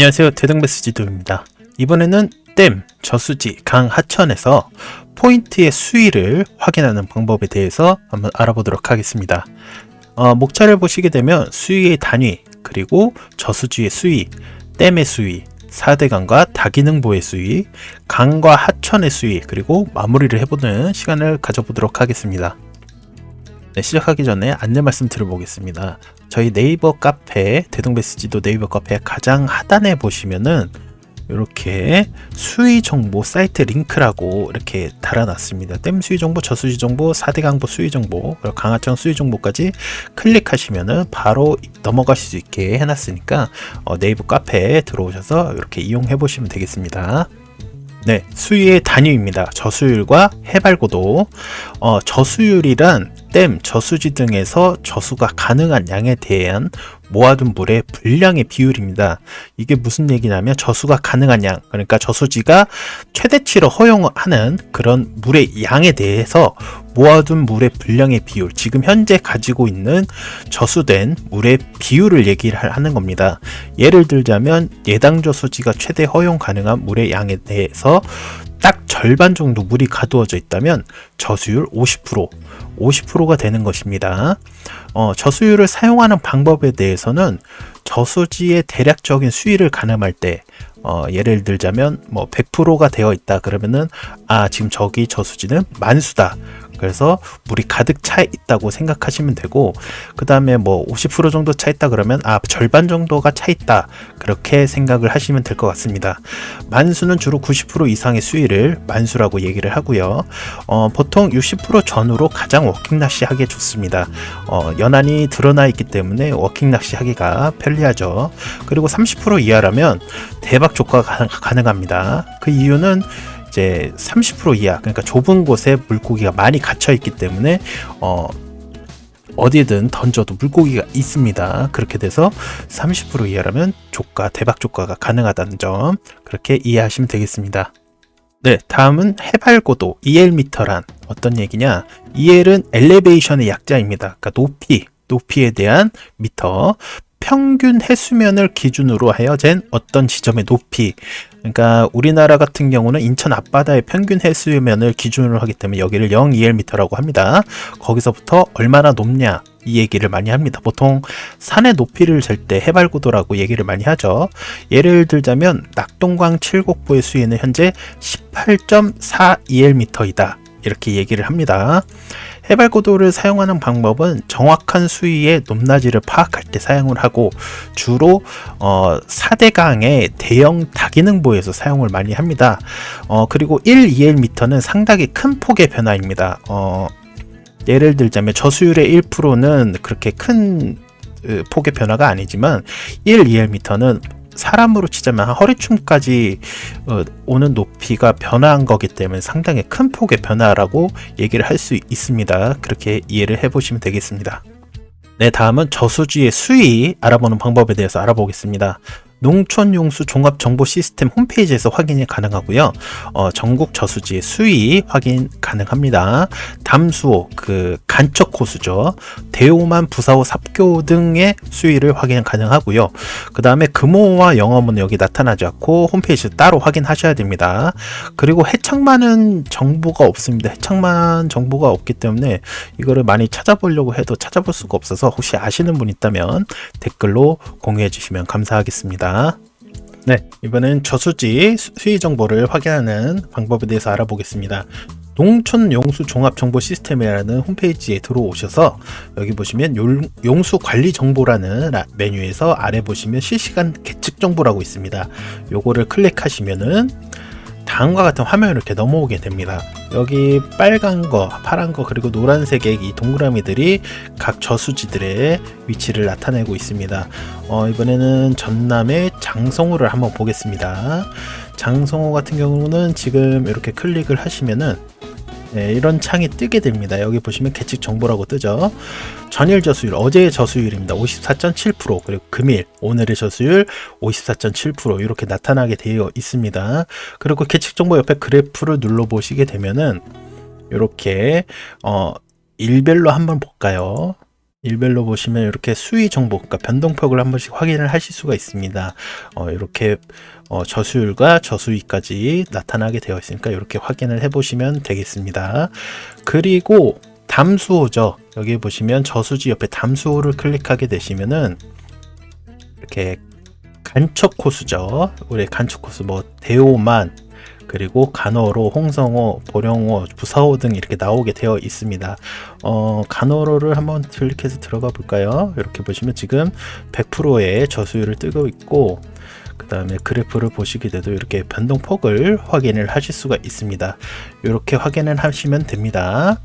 안녕하세요. 대등베스 지도입니다. 이번에는 댐, 저수지, 강 하천에서 포인트의 수위를 확인하는 방법에 대해서 한번 알아보도록 하겠습니다. 어, 목차를 보시게 되면 수위의 단위, 그리고 저수지의 수위, 댐의 수위, 4대강과 다기능보의 수위, 강과 하천의 수위, 그리고 마무리를 해보는 시간을 가져보도록 하겠습니다. 네, 시작하기 전에 안내 말씀 드려보겠습니다. 저희 네이버 카페 대동베스지도 네이버 카페 가장 하단에 보시면은 이렇게 수위 정보 사이트 링크라고 이렇게 달아놨습니다. 댐 수위 정보, 저수지 정보, 4대 강보 수위 정보, 그리고 강하천 수위 정보까지 클릭하시면은 바로 넘어가실 수 있게 해놨으니까 어, 네이버 카페에 들어오셔서 이렇게 이용해 보시면 되겠습니다. 네, 수위의 단위입니다. 저수율과 해발고도. 어, 저수율이란 댐, 저수지 등에서 저수가 가능한 양에 대한 모아둔 물의 분량의 비율입니다. 이게 무슨 얘기냐면 저수가 가능한 양, 그러니까 저수지가 최대치로 허용하는 그런 물의 양에 대해서 모아둔 물의 분량의 비율, 지금 현재 가지고 있는 저수된 물의 비율을 얘기를 하는 겁니다. 예를 들자면 예당 저수지가 최대 허용 가능한 물의 양에 대해서 딱 절반 정도 물이 가두어져 있다면 저수율 50%, 50%가 되는 것입니다. 어, 저수율을 사용하는 방법에 대해서는 저수지의 대략적인 수위를 가늠할 때 어, 예를 들자면 뭐 100%가 되어 있다 그러면은 아 지금 저기 저수지는 만수다 그래서 물이 가득 차 있다고 생각하시면 되고 그 다음에 뭐 50% 정도 차 있다 그러면 아 절반 정도가 차 있다. 그렇게 생각을 하시면 될 것 같습니다. 만수는 주로 90% 이상의 수위를 만수라고 얘기를 하고요. 어, 보통 60% 전후로 가장 워킹 낚시 하기에 좋습니다. 어, 연안이 드러나 있기 때문에 워킹 낚시 하기가 편리하죠. 그리고 30% 이하라면 대박 조과가 가능합니다. 그 이유는 이제 30% 이하 그러니까 좁은 곳에 물고기가 많이 갇혀 있기 때문에 어 어디든 던져도 물고기가 있습니다. 그렇게 돼서 30% 이하라면 조가 대박 조가가 가능하다는 점 그렇게 이해하시면 되겠습니다. 네, 다음은 해발 고도 EL미터란 어떤 얘기냐? EL은 엘리베이션의 약자입니다. 그러니까 높이, 높이에 대한 미터. 평균 해수면을 기준으로 하여 잰 어떤 지점의 높이. 그러니까 우리나라 같은 경우는 인천 앞바다의 평균 해수면을 기준으로 하기 때문에 여기를 0EL미터라고 합니다. 거기서부터 얼마나 높냐 이 얘기를 많이 합니다. 보통 산의 높이를 잴 때 해발고도라고 얘기를 많이 하죠. 예를 들자면 낙동강 칠곡보의 수위는 현재 18.4EL미터이다. 이렇게 얘기를 합니다. 해발 고도를 사용하는 방법은 정확한 수위의 높낮이를 파악할 때 사용을 하고 주로 어, 4대강의 대형 다기능보에서 사용을 많이 합니다. 어, 그리고 1, 2L미터는 상당히 큰 폭의 변화입니다. 어, 예를 들자면 저수율의 1%는 그렇게 큰 으, 폭의 변화가 아니지만 1, 2L미터는 사람으로 치자면 한 허리춤까지 어, 오는 높이가 변화한 거기 때문에 상당히 큰 폭의 변화라고 얘기를 할 수 있습니다. 그렇게 이해를 해보시면 되겠습니다. 네, 다음은 저수지의 수위 알아보는 방법에 대해서 알아보겠습니다. 농촌용수 종합정보 시스템 홈페이지에서 확인이 가능하고요. 어, 전국 저수지의 수위 확인 가능합니다. 담수호, 그 간척 호수죠. 대오만, 부사호, 삽교 등의 수위를 확인 가능하고요. 그 다음에 금호와 영어문은 여기 나타나지 않고 홈페이지 따로 확인하셔야 됩니다. 그리고 해창만은 정보가 없습니다. 해창만 정보가 없기 때문에 이거를 많이 찾아보려고 해도 찾아볼 수가 없어서 혹시 아시는 분 있다면 댓글로 공유해 주시면 감사하겠습니다. 네, 이번엔 저수지 수위 정보를 확인하는 방법에 대해서 알아보겠습니다. 농촌 용수 종합 정보 시스템이라는 홈페이지에 들어오셔서 여기 보시면 용수 관리 정보라는 메뉴에서 아래 보시면 실시간 계측 정보라고 있습니다. 요거를 클릭하시면은 다음과 같은 화면이 이렇게 넘어오게 됩니다. 여기 빨간 거, 파란 거, 그리고 노란색의 이 동그라미들이 각 저수지들의 위치를 나타내고 있습니다. 어, 이번에는 전남의 장성호를 한번 보겠습니다. 장성호 같은 경우는 지금 이렇게 클릭을 하시면은 네, 이런 창이 뜨게 됩니다. 여기 보시면 계측 정보라고 뜨죠. 전일 저수율, 어제의 저수율입니다. 54.7% 그리고 금일, 오늘의 저수율 54.7% 이렇게 나타나게 되어 있습니다. 그리고 계측 정보 옆에 그래프를 눌러 보시게 되면은 이렇게 어 일별로 한번 볼까요? 일별로 보시면 이렇게 수위 정보, 그러니까 변동폭을 한 번씩 확인을 하실 수가 있습니다. 어, 이렇게 어, 저수율과 저수위까지 나타나게 되어 있으니까 이렇게 확인을 해보시면 되겠습니다. 그리고 담수호죠. 여기 보시면 저수지 옆에 담수호를 클릭하게 되시면은 이렇게 간척 코스죠. 우리 간척 코스 뭐 대오만 그리고 간호로, 홍성호, 보령호, 부사호 등 이렇게 나오게 되어 있습니다. 어, 간호로를 한번 클릭해서 들어가 볼까요? 이렇게 보시면 지금 100%의 저수율을 뜨고 있고 그 다음에 그래프를 보시게 돼도 이렇게 변동폭을 확인을 하실 수가 있습니다. 이렇게 확인을 하시면 됩니다.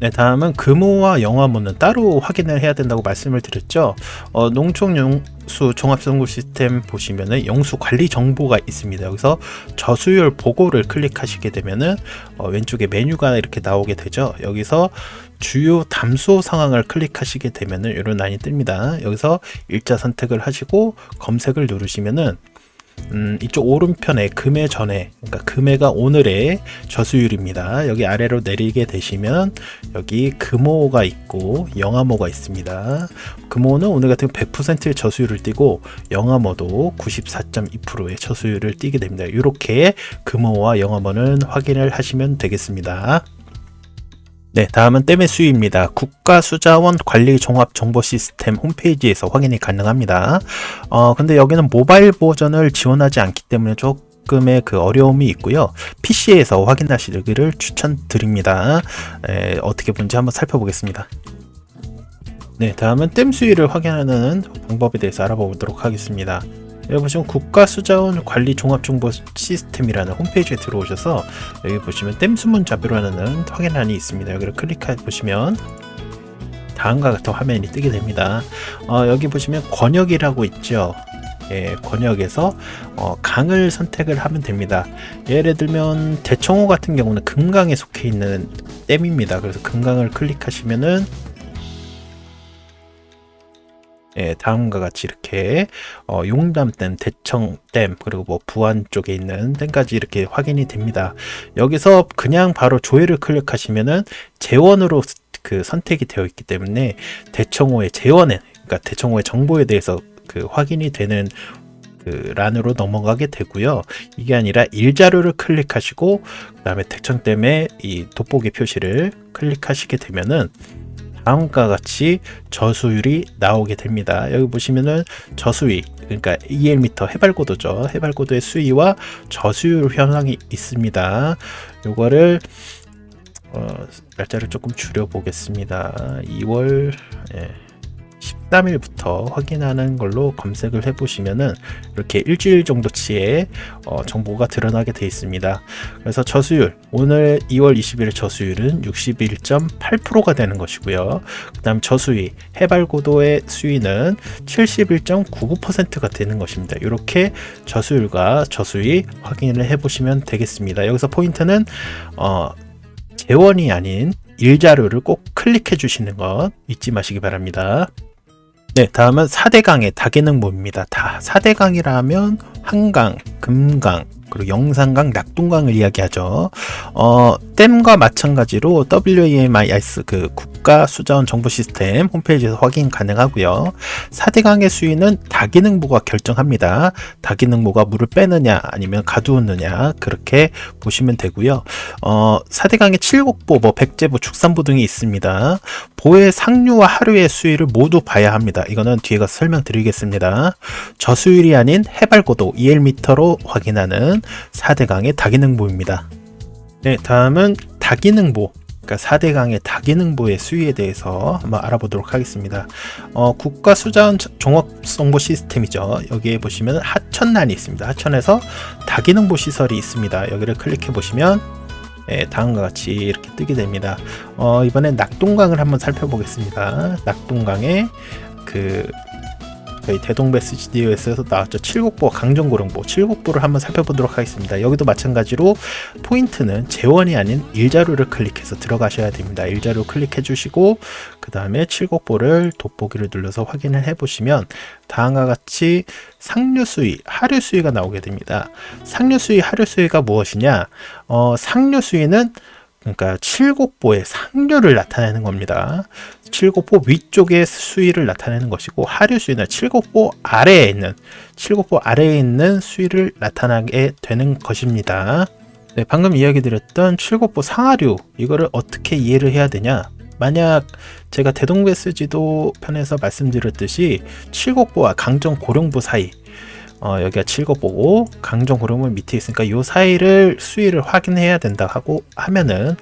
네, 다음은 금호와 영화모는 따로 확인을 해야 된다고 말씀을 드렸죠. 어, 농촌용수 종합선거 시스템 보시면은 영수 관리 정보가 있습니다. 여기서 저수율 보고를 클릭하시게 되면은 어, 왼쪽에 메뉴가 이렇게 나오게 되죠. 여기서 주요 담수 상황을 클릭하시게 되면은 이런 라인이 뜹니다. 여기서 일자 선택을 하시고 검색을 누르시면은 음, 이쪽 오른편에 금해 전에 그러니까 금해가 오늘의 저수율입니다. 여기 아래로 내리게 되시면 여기 금호가 있고 영암호가 있습니다. 금호는 오늘 같은 100%의 저수율을 띠고 영암호도 94.2%의 저수율을 띠게 됩니다. 이렇게 금호와 영암호는 확인을 하시면 되겠습니다. 네, 다음은 댐의 수위입니다. 국가수자원 관리 종합 정보 시스템 홈페이지에서 확인이 가능합니다. 어, 근데 여기는 모바일 버전을 지원하지 않기 때문에 조금의 그 어려움이 있고요. PC에서 확인하시기를 추천드립니다. 에, 어떻게 본지 한번 살펴보겠습니다. 네, 다음은 댐 수위를 확인하는 방법에 대해서 알아보도록 하겠습니다. 여기 보시면 국가수자원 관리 종합정보 시스템이라는 홈페이지에 들어오셔서 여기 보시면 댐 수문 자료라는 확인란이 있습니다. 여기를 클릭해 보시면 다음과 같은 화면이 뜨게 됩니다. 어, 여기 보시면 권역이라고 있죠. 예, 권역에서 어, 강을 선택을 하면 됩니다. 예를 들면 대청호 같은 경우는 금강에 속해 있는 댐입니다. 그래서 금강을 클릭하시면은 예, 다음과 같이 이렇게 어, 용담댐, 대청댐 그리고 뭐 부안 쪽에 있는 댐까지 이렇게 확인이 됩니다. 여기서 그냥 바로 조회를 클릭하시면은 재원으로 그 선택이 되어 있기 때문에 대청호의 재원에 그러니까 대청호의 정보에 대해서 그 확인이 되는 그 란으로 넘어가게 되고요. 이게 아니라 일자료를 클릭하시고 그다음에 대청댐의 이 돋보기 표시를 클릭하시게 되면은 다음과 같이 저수율이 나오게 됩니다. 여기 보시면은 저수위 그러니까 2Lm 해발고도죠. 해발고도의 수위와 저수율 현황이 있습니다. 요거를 어, 날짜를 조금 줄여 보겠습니다. 2월 예. 13일부터 확인하는 걸로 검색을 해보시면은 이렇게 일주일 정도치의 어, 정보가 드러나게 되어 있습니다. 그래서 저수율 오늘 2월 20일 저수율은 61.8%가 되는 것이고요. 그다음 저수위 해발 고도의 수위는 71.99%가 되는 것입니다. 이렇게 저수율과 저수위 확인을 해보시면 되겠습니다. 여기서 포인트는 어, 재원이 아닌 일자료를 꼭 클릭해 주시는 것 잊지 마시기 바랍니다. 네, 다음은 4대강의 다계능모입니다. 다 4대강이라면 한강, 금강, 그리고 영산강, 낙동강을 이야기하죠. 어, 댐과 마찬가지로 WAMIS 그 국가 수자원 정보 시스템 홈페이지에서 확인 가능하고요. 4대강의 수위는 다기능부가 결정합니다. 다기능부가 물을 빼느냐 아니면 가두느냐 그렇게 보시면 되고요. 어, 4대강의 칠곡보, 뭐 백제보, 축산보 등이 있습니다. 보의 상류와 하류의 수위를 모두 봐야 합니다. 이거는 뒤에 가서 설명드리겠습니다. 저수율이 아닌 해발 고도 2Lm로 확인하는 4대강의 다기능보입니다. 네, 다음은 다기능보. 그러니까 4대강의 다기능보의 수위에 대해서 한번 알아보도록 하겠습니다. 어, 국가수자원 종합정보 시스템이죠. 여기에 보시면 하천란이 있습니다. 하천에서 다기능보 시설이 있습니다. 여기를 클릭해 보시면 예, 다음과 같이 이렇게 뜨게 됩니다. 어, 이번엔 낙동강을 한번 살펴보겠습니다. 낙동강의 그 저희 대동베스 GDO에서 나왔죠. 칠곡보 강정고령보 칠곡보를 한번 살펴보도록 하겠습니다. 여기도 마찬가지로 포인트는 재원이 아닌 일자료를 클릭해서 들어가셔야 됩니다. 일자료 클릭해 주시고 그 다음에 칠곡보를 돋보기를 눌러서 확인을 해 보시면 다음과 같이 상류 수위, 하류 수위가 나오게 됩니다. 상류 수위, 하류 수위가 무엇이냐? 어, 상류 수위는 그러니까 칠곡보의 상류를 나타내는 겁니다. 칠곡보 위쪽의 수위를 나타내는 것이고 하류 수위는 칠곡보 아래에 있는 칠곡보 아래에 있는 수위를 나타나게 되는 것입니다. 네, 방금 이야기 드렸던 칠곡보 상하류 이거를 어떻게 이해를 해야 되냐? 만약 제가 대동배스 지도 편에서 말씀드렸듯이 칠곡보와 강정 고령부 사이 어, 여기가 칠곡보고 강정 고령부 밑에 있으니까 이 사이를 수위를 확인해야 된다 하고 하면은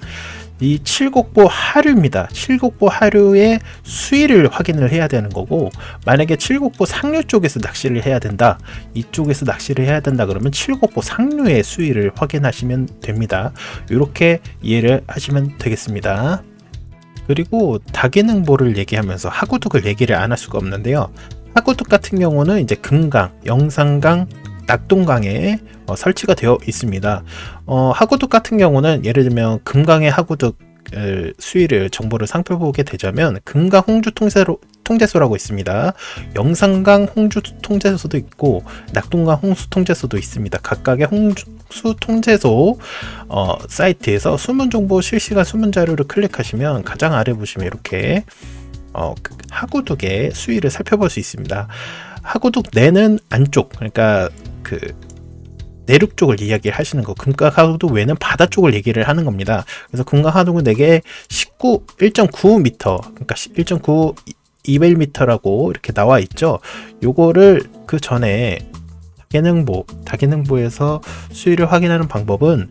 이 칠곡보 하류입니다. 칠곡보 하류의 수위를 확인을 해야 되는 거고 만약에 칠곡보 상류 쪽에서 낚시를 해야 된다. 이쪽에서 낚시를 해야 된다 그러면 칠곡보 상류의 수위를 확인하시면 됩니다. 이렇게 이해를 하시면 되겠습니다. 그리고 다기능보를 얘기하면서 하구둑을 얘기를 안 할 수가 없는데요. 하구둑 같은 경우는 이제 금강, 영산강, 낙동강에 어, 설치가 되어 있습니다. 어, 하구둑 같은 경우는 예를 들면 금강의 하구둑 어, 수위를 정보를 살펴보게 되자면 금강 홍주 통제로 통제소라고 있습니다. 영산강 홍주 통제소도 있고 낙동강 홍수 통제소도 있습니다. 각각의 홍수 통제소 어, 사이트에서 수문 정보 실시간 수문 자료를 클릭하시면 가장 아래 보시면 이렇게 어, 그 하구둑의 수위를 살펴볼 수 있습니다. 하구둑 내는 안쪽 그러니까 그 내륙 쪽을 이야기를 하시는 거 금강 하구둑 외는 바다 쪽을 얘기를 하는 겁니다. 그래서 금강 하구둑은 내게 19 1.9m 그러니까 1.9 200m라고 이렇게 나와 있죠. 요거를 그 전에 다기능보 다기능보에서 수위를 확인하는 방법은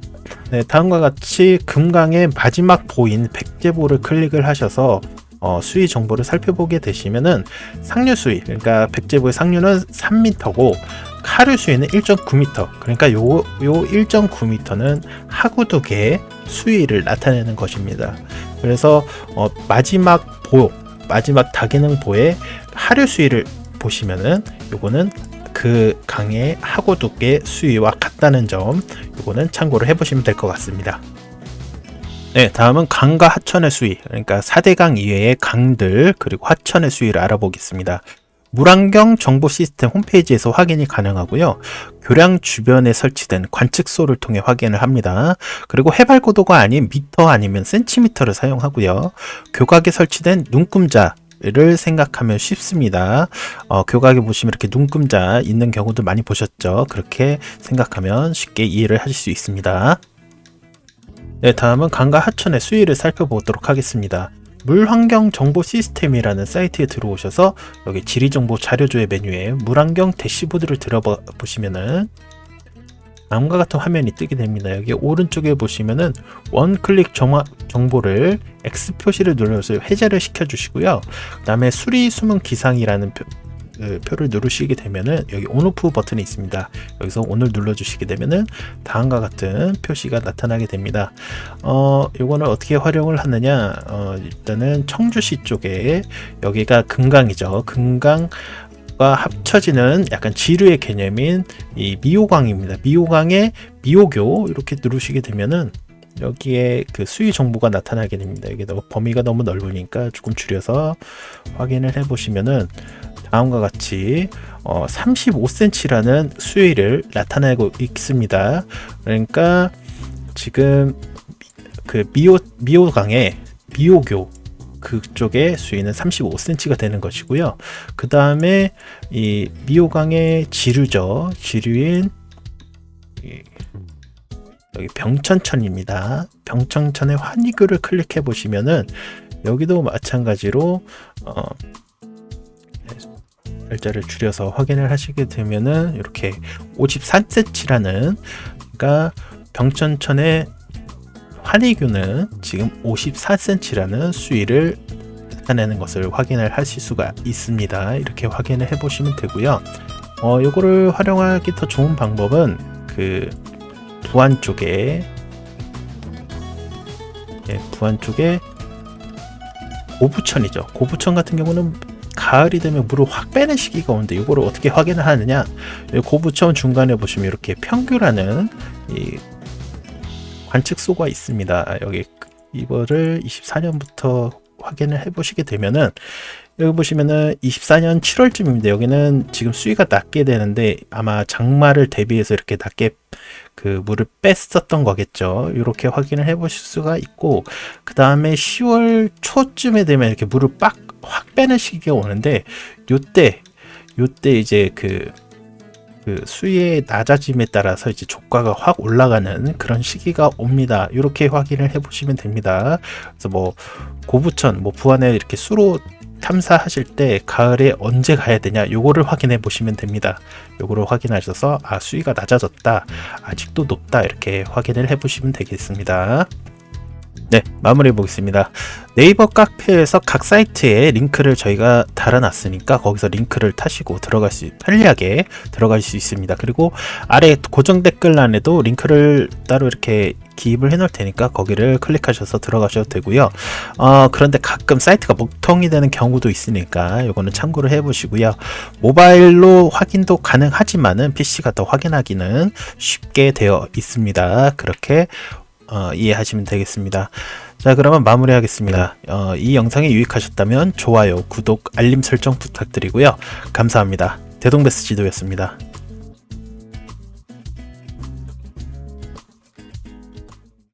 네, 다음과 같이 금강의 마지막 보인 백제보를 클릭을 하셔서 어, 수위 정보를 살펴보게 되시면은 상류 수위 그러니까 백제보의 상류는 3m고 하류 수위는 1.9m 그러니까 요, 요 1.9m는 하구둑의 수위를 나타내는 것입니다. 그래서 어, 마지막 보 마지막 다기능 보의 하류 수위를 보시면은 요거는 그 강의 하구둑의 수위와 같다는 점 요거는 참고를 해보시면 될 것 같습니다. 네, 다음은 강과 하천의 수위, 그러니까 4대강 이외의 강들 그리고 하천의 수위를 알아보겠습니다. 물안경 정보 시스템 홈페이지에서 확인이 가능하고요. 교량 주변에 설치된 관측소를 통해 확인을 합니다. 그리고 해발 고도가 아닌 미터 아니면 센티미터를 사용하고요. 교각에 설치된 눈금자 를 생각하면 쉽습니다. 어, 교각에 보시면 이렇게 눈금자 있는 경우도 많이 보셨죠? 그렇게 생각하면 쉽게 이해를 하실 수 있습니다. 네, 다음은 강과 하천의 수위를 살펴보도록 하겠습니다. 물환경 정보 시스템이라는 사이트에 들어오셔서 여기 지리정보 자료조회 메뉴에 물환경 대시보드를 들어보시면은 다음과 같은 화면이 뜨게 됩니다. 여기 오른쪽에 보시면은 원클릭 정화, 정보를 X 표시를 눌러서 해제를 시켜 주시고요. 그 다음에 수리 수문 기상이라는 표, 그 표를 누르시게 되면은 여기 온오프 버튼이 있습니다. 여기서 오늘 눌러주시게 되면은 다음과 같은 표시가 나타나게 됩니다. 어, 요거는 어떻게 활용을 하느냐? 어, 일단은 청주시 쪽에 여기가 금강이죠. 금강 과 합쳐지는 약간 지류의 개념인 이 미호강입니다. 미호강의 미호교 이렇게 누르시게 되면은 여기에 그 수위 정보가 나타나게 됩니다. 이게 너무 범위가 너무 넓으니까 조금 줄여서 확인을 해 보시면은 다음과 같이 어, 35cm라는 수위를 나타내고 있습니다. 그러니까 지금 그 미호 미호강의 미호교 그쪽의 수위는 35cm가 되는 것이고요. 그 다음에 이 미호강의 지류죠. 지류인 여기 병천천입니다. 병천천의 환희교를 클릭해 보시면은 여기도 마찬가지로 어, 글자를 줄여서 확인을 하시게 되면은 이렇게 53cm라는 그러니까 병천천의 환희교는 지금 54cm라는 수위를 나타내는 것을 확인을 하실 수가 있습니다. 이렇게 확인을 해 보시면 되고요. 어, 요거를 활용하기 더 좋은 방법은 그 부안 쪽에 예, 부안 쪽에 고부천이죠. 고부천 같은 경우는 가을이 되면 물을 확 빼는 시기가 오는데 이거를 어떻게 확인을 하느냐 고부천 중간에 보시면 이렇게 이 관측소가 있습니다 여기 이거를 24년부터 확인을 해 보시게 되면은 여기 보시면은 24년 7월쯤입니다. 여기는 지금 수위가 낮게 되는데 아마 장마를 대비해서 이렇게 낮게 그 물을 뺐었던 거겠죠. 이렇게 확인을 해 보실 수가 있고 그 다음에 10월 초쯤에 되면 이렇게 물을 빡 확 빼는 시기가 오는데 요때 요때 이제 그, 그 수위의 낮아짐에 따라서 이제 조가가 확 올라가는 그런 시기가 옵니다. 이렇게 확인을 해 보시면 됩니다. 그래서 뭐 고부천, 뭐 부안에 이렇게 수로 탐사하실 때 가을에 언제 가야 되냐 요거를 확인해 보시면 됩니다. 요거를 확인하셔서 아 수위가 낮아졌다 아직도 높다 이렇게 확인을 해 보시면 되겠습니다. 네 마무리해 보겠습니다. 네이버 카페에서 각 사이트에 링크를 저희가 달아놨으니까 거기서 링크를 타시고 들어갈 수 편리하게 들어갈 수 있습니다. 그리고 아래 고정 댓글란에도 링크를 따로 이렇게 기입을 해 놓을 테니까 거기를 클릭하셔서 들어가셔도 되고요. 어, 그런데 가끔 사이트가 목통이 되는 경우도 있으니까 이거는 참고를 해 보시고요. 모바일로 확인도 가능하지만은 PC가 더 확인하기는 쉽게 되어 있습니다. 그렇게 어, 이해하시면 되겠습니다. 자, 그러면 마무리하겠습니다. 어, 이 영상이 유익하셨다면 좋아요, 구독, 알림 설정 부탁드리고요. 감사합니다. 대동베스 지도였습니다.